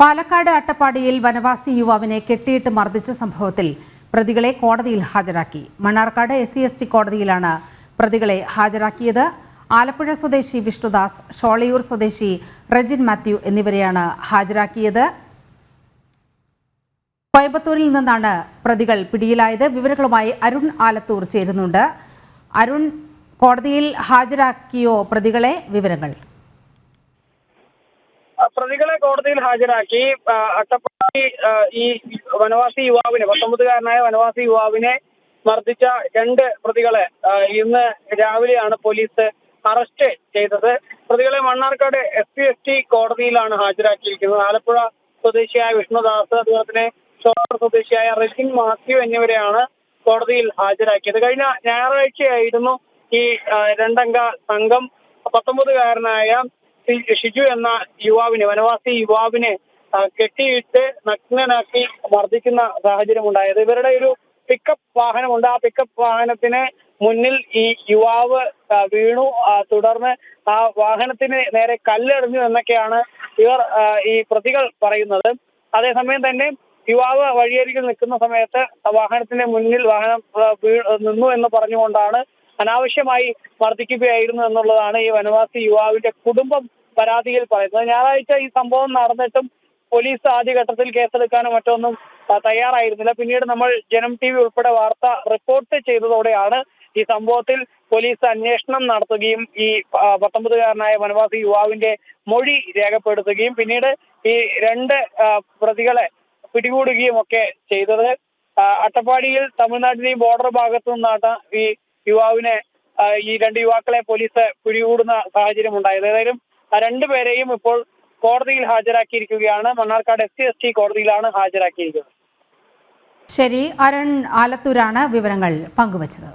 പാലക്കാട് അട്ടപ്പാടിയിൽ വനവാസി യുവാവിനെ കെട്ടിയിട്ട് മർദ്ദിച്ച സംഭവത്തിൽ പ്രതികളെ കോടതിയിൽ ഹാജരാക്കി. Mannarkkad S C S T കോടതിയിലാണ് പ്രതികളെ ഹാജരാക്കിയത്. ആലപ്പുഴ സ്വദേശി വിഷ്ണുദാസ് ഷോളയൂർ സ്വദേശി റെജിൻ മാത്യു എന്നിവരെയാണ് ഹാജരാക്കിയത്. കോയമ്പത്തൂരിൽ നിന്നാണ് പ്രതികൾ പിടിയിലായത്. വിവരങ്ങളുമായി അരുൺ ആലത്തൂർ ചേരുന്നുണ്ട്. അരുൺ കോടതിയിൽ ഹാജരാക്കിയോ പ്രതികളെ? വിവരങ്ങൾ. പ്രതികളെ കോടതിയിൽ ഹാജരാക്കി അട്ടപ്പാടി ഈ വനവാസി യുവാവിനെ പത്തൊമ്പതുകാരനായ വനവാസി യുവാവിനെ മർദ്ദിച്ച രണ്ട് പ്രതികളെ ഇന്ന് രാവിലെയാണ് പോലീസ് അറസ്റ്റ് ചെയ്തത്. പ്രതികളെ Mannarkkad S P S T കോടതിയിലാണ് ഹാജരാക്കിയിരിക്കുന്നത്. ആലപ്പുഴ സ്വദേശിയായ വിഷ്ണുദാസ് അതുപോലെ തന്നെ ഷോർ സ്വദേശിയായ റെജിൻ മാത്യു എന്നിവരെയാണ് കോടതിയിൽ ഹാജരാക്കിയത്. കഴിഞ്ഞ ഞായറാഴ്ചയായിരുന്നു ഈ രണ്ടംഗ സംഘം പത്തൊമ്പതുകാരനായ ഷിജു എന്ന യുവാവിനെ വനവാസി യുവാവിനെ കെട്ടിയിട്ട് നഗ്നനാക്കി മർദ്ദിക്കുന്ന സാഹചര്യം ഉണ്ടായത് ഇവരുടെ ഒരു പിക്കപ്പ് വാഹനമുണ്ട്. ആ പിക്കപ്പ് വാഹനത്തിന് മുന്നിൽ ഈ യുവാവ് വീണു. തുടർന്ന് ആ വാഹനത്തിന് നേരെ കല്ലെറിഞ്ഞു എന്നൊക്കെയാണ് ഇവർ ഈ പ്രതികൾ പറയുന്നത്. അതേസമയം തന്നെ യുവാവ് വഴിയരികിൽ നിൽക്കുന്ന സമയത്ത് വാഹനത്തിന്റെ മുന്നിൽ വാഹനം നിന്നു എന്ന് പറഞ്ഞുകൊണ്ടാണ് അനാവശ്യമായി വർദ്ധിക്കുകയായിരുന്നു എന്നുള്ളതാണ് ഈ വനവാസി യുവാവിന്റെ കുടുംബം പരാതിയിൽ പറയുന്നത്. ഞായറാഴ്ച ഈ സംഭവം നടന്നിട്ടും പോലീസ് ആദ്യഘട്ടത്തിൽ കേസെടുക്കാനോ മറ്റൊന്നും തയ്യാറായിരുന്നില്ല. പിന്നീട് നമ്മൾ ജനം ടി വി ഉൾപ്പെടെ വാർത്ത റിപ്പോർട്ട് ചെയ്തതോടെയാണ് ഈ സംഭവത്തിൽ പോലീസ് അന്വേഷണം നടത്തുകയും ഈ പത്തൊമ്പതുകാരനായ വനവാസി യുവാവിന്റെ മൊഴി രേഖപ്പെടുത്തുകയും പിന്നീട് ഈ രണ്ട് പ്രതികളെ പിടികൂടുകയും ഒക്കെ ചെയ്തത്. അട്ടപ്പാടിയിൽ തമിഴ്നാട്ടിലെയും ബോർഡർ ഭാഗത്തു നിന്നാണ് ഈ യുവാവിനെ ഈ രണ്ട് യുവാക്കളെ പോലീസ് പിടികൂടുന്ന സാഹചര്യം ഉണ്ടായത് ഏതായാലും രണ്ടുപേരെയും ഇപ്പോൾ കോടതിയിൽ ഹാജരാക്കിയിരിക്കുകയാണ്. Mannarkkad S C S T കോടതിയിലാണ് ഹാജരാക്കിയിരിക്കുന്നത്. ശരി അരുൺ ആലത്തൂരാണ് വിവരങ്ങൾ പങ്കുവച്ചത്.